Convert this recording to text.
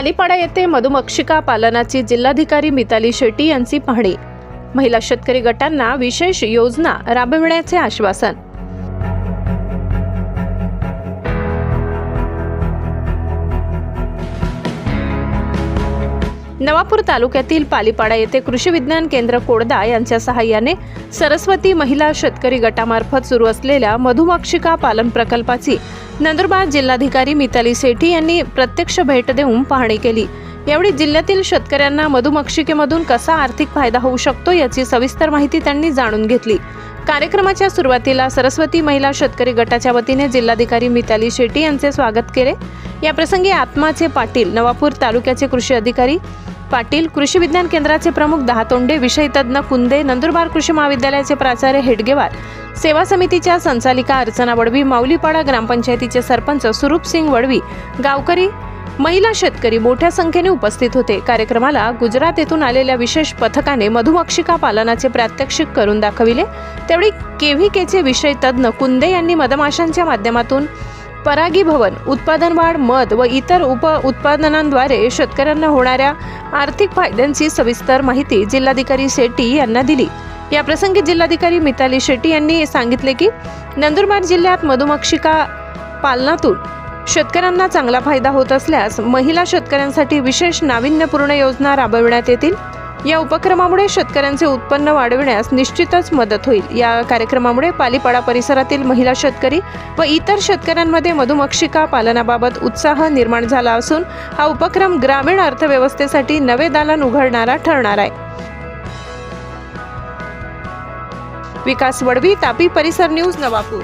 मालीपाडा येथे मधुमक्षिका पालनाची जिल्हाधिकारी मिताली शेट्टी यांची पाहणी. महिला शेतकरी गटांना विशेष योजना राबविण्याचे आश्वासन. नवापूर तालुक्यातील पालिपाडा येथे कृषी विज्ञान केंद्र कोडदा यांच्या सहाय्याने सरस्वती महिला शेतकरी गटामार्फत सुरू असलेल्या मधुमक्षिका पालन प्रकल्पाची नंदुरबार जिल्हाधिकारी मिताली सेठी यांनी प्रत्यक्ष भेट देऊन पाहणी केली. यावेळी जिल्ह्यातील शेतकऱ्यांना मधुमक्षिकेमधून कसा आर्थिक फायदा होऊ शकतो याची सविस्तर माहिती त्यांनी जाणून घेतली. कार्यक्रमाच्या सुरुवातीला सरस्वती महिला शेतकरी गटाच्या वतीने जिल्हाधिकारी मिताली शेट्टी यांचे स्वागत केले. याप्रसंगी आत्माचे पाटील नवापूर तालुक्याचे कृषी अधिकारी पाटील कृषी विज्ञान केंद्राचे प्रमुख दहातोंडे विषय तज्ज्ञ कुंदे नंदुरबार कृषी महाविद्यालयाचे प्राचार्य हेडगेवार सेवा समितीच्या संचालिका अर्चना वडवी माऊलीपाडा ग्रामपंचायतीचे सरपंच सुरूप सिंग वडवी गावकरी महिला शेतकरी मोठ्या संख्येने उपस्थित होते. कार्यक्रमाला गुजरात येथून आलेल्या विशेष पथकाने मधुमक्षिका पालनाचे प्रात्यक्षिक करून दाखविले. त्यावेळी केव्हीकेचे विषय तज्ज्ञ कुंदे यांनी मधमाशांच्या माध्यमातून परागी भवन उत्पादन वाढ मध व इतर उप उत्पादनांद्वारे शेतकऱ्यांना होणाऱ्या आर्थिक फायद्यांची सविस्तर माहिती जिल्हाधिकारी शेट्टी यांना दिली. या प्रसंगी जिल्हाधिकारी मिताली शेट्टी यांनी सांगितले की नंदुरबार जिल्ह्यात मधुमक्षिका पालनातून शेतकऱ्यांना चांगला फायदा होत असल्यास महिला शेतकऱ्यांसाठी विशेष नाविन्यपूर्ण योजना राबविण्यात येतील. या उपक्रमामुळे शेतकऱ्यांचे उत्पन्न वाढविण्यास निश्चितच मदत होईल. या कार्यक्रमामुळे पालिपाडा परिसरातील महिला शेतकरी व इतर शेतकऱ्यांमध्ये मधुमक्षिका पालनाबाबत उत्साह निर्माण झाला असून हा उपक्रम ग्रामीण अर्थव्यवस्थेसाठी नवे दालन उघडणारा ठरणार आहे. विकास वडवी तापी परिसर न्यूज नवापूर.